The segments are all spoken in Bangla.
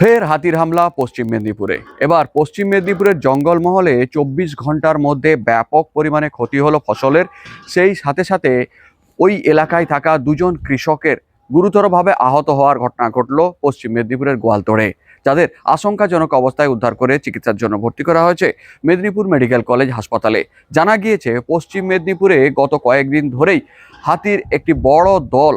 ফের হাতির হামলা পশ্চিম মেদিনীপুরে। এবার পশ্চিম মেদিনীপুরের জঙ্গলমহলে চব্বিশ ঘণ্টার মধ্যে ব্যাপক পরিমাণে ক্ষতি হলো ফসলের। সেই সাথে সাথে ওই এলাকায় থাকা দুজন কৃষকের গুরুতরভাবে আহত হওয়ার ঘটনা ঘটলো পশ্চিম মেদিনীপুরের গোয়ালতোড়ে। যাদের আশঙ্কাজনক অবস্থায় উদ্ধার করে চিকিৎসার জন্য ভর্তি করা হয়েছে মেদিনীপুর মেডিকেল কলেজ হাসপাতালে। জানা গিয়েছে, পশ্চিম মেদিনীপুরে গত কয়েকদিন ধরেই হাতির একটি বড় দল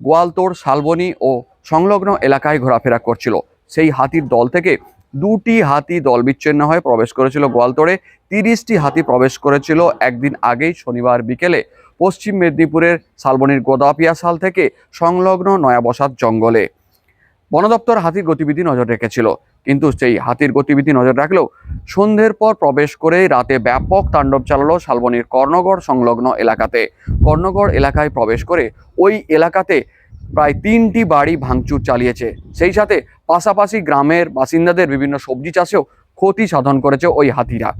গোয়ালতোড়, শালবনী ও সংলগ্ন এলাকায় ঘোরাফেরা করছিল। সেই হাতির দল থেকে দুটি হাতি দল বিচ্ছিন্ন হয়ে প্রবেশ করেছিল গোয়ালতোড়ে। তিরিশটি হাতি প্রবেশ করেছিল একদিন আগেই শনিবার বিকেলে। পশ্চিম মেদিনীপুরের শালবনির গোদাপিয়া শাল থেকে সংলগ্ন নয়াবসাদ জঙ্গলে। বন দপ্তর হাতির গতিবিধি নজর রেখেছিল, কিন্তু সেই হাতির গতিবিধি নজর রাখলেও সন্ধ্যের পর প্রবেশ করে রাতে ব্যাপক তাণ্ডব চালালো শালবনির কর্ণগড় সংলগ্ন এলাকাতে। কর্ণগড় এলাকায় প্রবেশ করে ওই এলাকাতে প্রায় তিনটি বাড়ি ভাঙচুর চালিয়েছে। সেই সাথে পাশাপাশি গ্রামের বাসিন্দাদের বিভিন্ন সবজি চাষেও ক্ষতি সাধন করেছে ওই হাতিরা।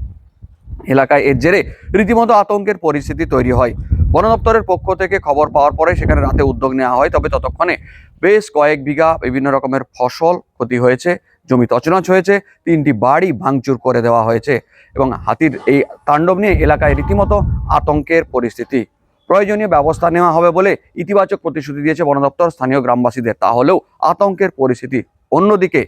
এলাকায় এর জেরে রীতিমতো আতঙ্কের পরিস্থিতি তৈরি হয়। বন দপ্তরের পক্ষ থেকে খবর পাওয়ার পরে সেখানে রাতে উদ্যোগ নেওয়া হয়, তবে ততক্ষণে বেশ কয়েক বিঘা বিভিন্ন রকমের ফসল ক্ষতি হয়েছে, জমি তছনছ হয়েছে, তিনটি বাড়ি ভাঙচুর করে দেওয়া হয়েছে এবং হাতির এই তাণ্ডব নিয়ে এলাকায় রীতিমতো আতঙ্কের পরিস্থিতি প্রয়োজনীয় ব্যবস্থা নেওয়া হবে বলে ইতিবাচক প্রতিশ্রুতি দিয়েছে বন দপ্তর স্থানীয় গ্রামবাসীদের। তাহলেও আতঙ্কের পরিস্থিতি অন্যদিকে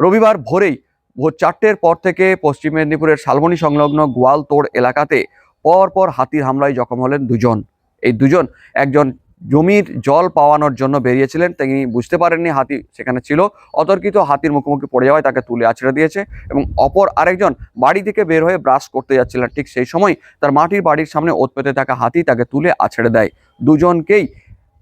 রবিবার ভোরেই ভোর চারটের পর থেকে পশ্চিম মেদিনীপুরের শালবনী সংলগ্ন গোয়ালতোড় এলাকাতে পর পর হাতির হামলায় জখম হলেন দুজন। এই দুজন একজন জমির জল পাওয়ানোর জন্য বেরিয়েছিলেন, তিনি বুঝতে পারেননি হাতি সেখানে ছিল। অতর্কিত হাতির মুখোমুখি পড়ে যাওয়ায় তাকে তুলে আছড়ে দিয়েছে এবং অপর আরেকজন বাড়ি থেকে বের হয়ে ব্রাশ করতে যাচ্ছিলেন। ঠিক সেই সময় তার মাটির বাড়ির সামনে ওত পেতে থাকা হাতি তাকে তুলে আছড়ে দেয়। দুজনকেই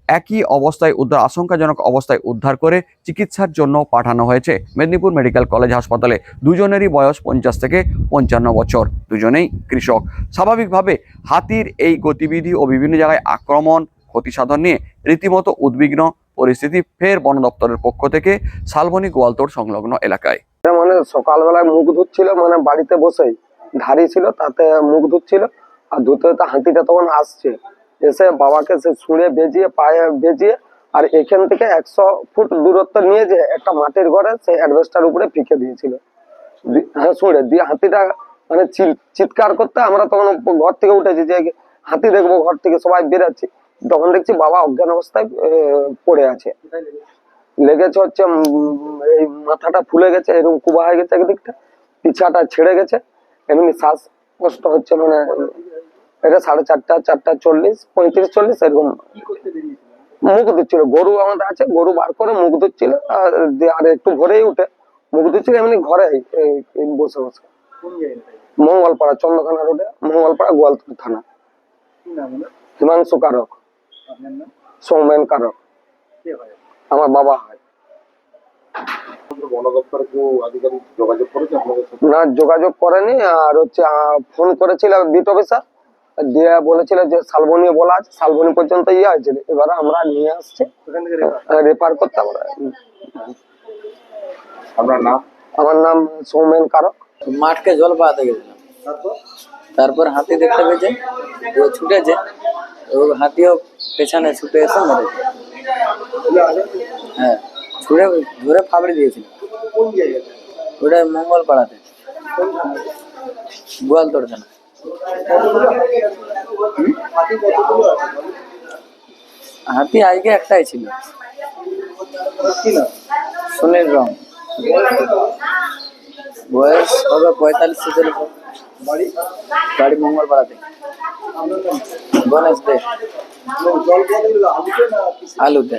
একই অবস্থায় উদ্ধার, আশঙ্কাজনক অবস্থায় উদ্ধার করে চিকিৎসার জন্য পাঠানো হয়েছে মেদিনীপুর মেডিকেল কলেজ হাসপাতালে। দুজনেরই বয়স পঞ্চাশ থেকে পঞ্চান্ন বছর। দুজনেই কৃষক। স্বাভাবিকভাবে হাতির এই গতিবিধি ও বিভিন্ন জায়গায় আক্রমণ ক্ষতি সাধন নিয়ে রীতিমতো উদ্বিগ্ন পরিস্থিতি ফের বন দপ্তরের পক্ষ থেকে শালবনী গোয়ালতোড় সংলগ্ন এলাকায়। মানে সকালবেলায় মুখ ধুচ্ছিল মানে বাড়িতে বসেই। ধাড়ি ছিল, তাতে মুখ ধুচ্ছিল, আর ধুতে ধুতে হাতিটা তখন আসছে। এসে বাবাকে সে ছুঁড়ে বেজিয়ে পায়ে বেজিয়ে আর এখান থেকে একশো ফুট দূরত্ব নিয়ে যে একটা মাটির ঘরে সেই অ্যাডভেস্টার উপরে ফিকে দিয়েছিল। হ্যাঁ ছুঁড়ে। দিয়ে হাতিটা মানে চিৎকার করতে আমরা তখন ঘর থেকে উঠেছি যে হাতি দেখব, ঘর থেকে সবাই বেরাচ্ছি। তখন দেখছি বাবা অজ্ঞান অবস্থায় পড়ে আছে। লেগেছে হচ্ছে এই মাথাটা ফুলে গেছে এরকম কুবা হয়ে গেছে একদিকটা পিছাটা ছেড়ে গেছে এমনি শ্বাস কষ্ট হচ্ছে মানে এটা সাড়ে চারটা চারটা চল্লিশ পঁয়ত্রিশ চল্লিশ এরকম। মুখ ধুচ্ছিল গরু আমাদের আছে গরু বার করে মুখ ধুচ্ছিল আর একটু ভোরেই উঠে মুখ ধুচ্ছিল এমনি ঘরে বসে বসে। মঙ্গলপাড়া চন্দ্রখানা রোডে মঙ্গলপাড়া গোয়ালতোড় থানা। হিমাংশু কারক। সৌমেন কারক। আমার বাবা হয়। না যোগাযোগ করেনি আর হচ্ছে ফোন করেছিল বিট অফিসার। দিয়ে বলেছিল যে শালবনি বলা আছে শালবনি পর্যন্ত ইয়ে হয়েছিল এবার আমরা নিয়ে আসছি। রেফার করতে আমরা আপনার নাম? আমার নাম সৌমেন কারক। মাঠকে জল পাওয়াতে গেছিলাম। তারপর হাতি দেখতে পেয়েছে ও ছুটেছে ও হাতিও পেছনে ছুটে এসে মেরেছে হ্যাঁ ছুটে ধরে ফাবড়ি দিয়েছিল। ওটা মঙ্গল পাড়াতে গোয়ালতোড় থানা হুম? হাতি আজকে একটাই ছিল। সোনের রং। বয়স হবে পঁয়তাল্লিশ। বাড়ি মঙ্গল পাড়াতে গণেশ দে আলুতে